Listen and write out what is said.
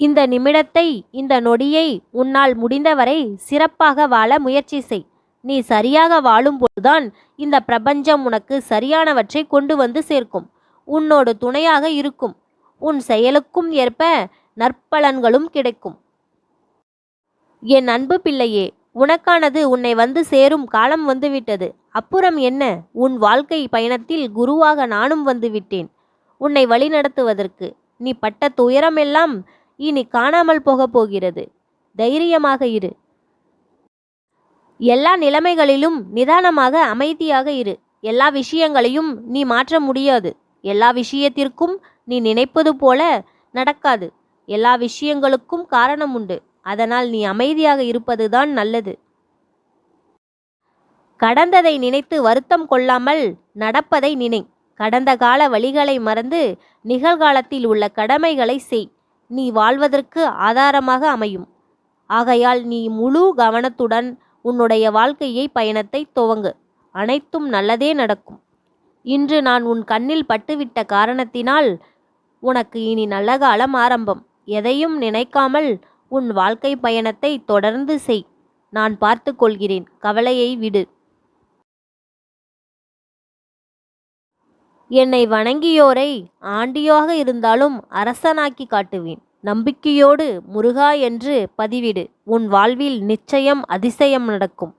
இந்த நிமிடத்தை இந்த நொடியை உன்னால் முடிந்தவரை சிறப்பாக வாழ முயற்சி செய். நீ சரியாக வாழும்போதுதான் இந்த பிரபஞ்சம் உனக்கு சரியானவற்றை கொண்டு வந்து சேர்க்கும். உன்னோடு துணையாக இருக்கும். உன் செயலுக்கும் ஏற்ப நற்பலன்களும் கிடைக்கும். என் அன்பு பிள்ளையே உனக்கானது உன்னை வந்து சேரும் காலம் வந்துவிட்டது. அப்புறம் என்ன? உன் வாழ்க்கை பயணத்தில் குருவாக நானும் வந்துவிட்டேன் உன்னை வழிநடத்துவதற்கு நீ பட்ட துயரமெல்லாம் இனி காணாமல் போகப் போகிறது. தைரியமாக இரு. எல்லா நிலைமைகளிலும் நிதானமாக அமைதியாக இரு. எல்லா விஷயங்களையும் நீ மாற்ற முடியாது. எல்லா விஷயத்திற்கும் நீ நினைப்பது போல நடக்காது. எல்லா விஷயங்களுக்கும் காரணம் உண்டு. அதனால் நீ அமைதியாக இருப்பதுதான் நல்லது. கடந்ததை நினைத்து வருத்தம் கொள்ளாமல் நடப்பதை நினை. கடந்த கால வழிகளை மறந்து நிகழ்காலத்தில் உள்ள கடமைகளை செய். நீ வாழ்வதற்கு ஆதாரமாக அமையும். ஆகையால் நீ முழு கவனத்துடன் உன்னுடைய வாழ்க்கையை பயணத்தை துவங்கு. அனைத்தும் நல்லதே நடக்கும். இன்று நான் உன் கண்ணில் பட்டுவிட்ட காரணத்தினால் உனக்கு இனி நல்ல காலம் ஆரம்பம். எதையும் நினைக்காமல் உன் வாழ்க்கை பயணத்தை தொடர்ந்து செய். நான் பார்த்து கொள்கிறேன். கவலையை விடு. என்னை வணங்கியோரை ஆண்டியாக இருந்தாலும் அரசனாக்கி காட்டுவேன். நம்பிக்கையோடு முருகா என்று பதிவிடு. உன் வாழ்வில் நிச்சயம் அதிசயம் நடக்கும்.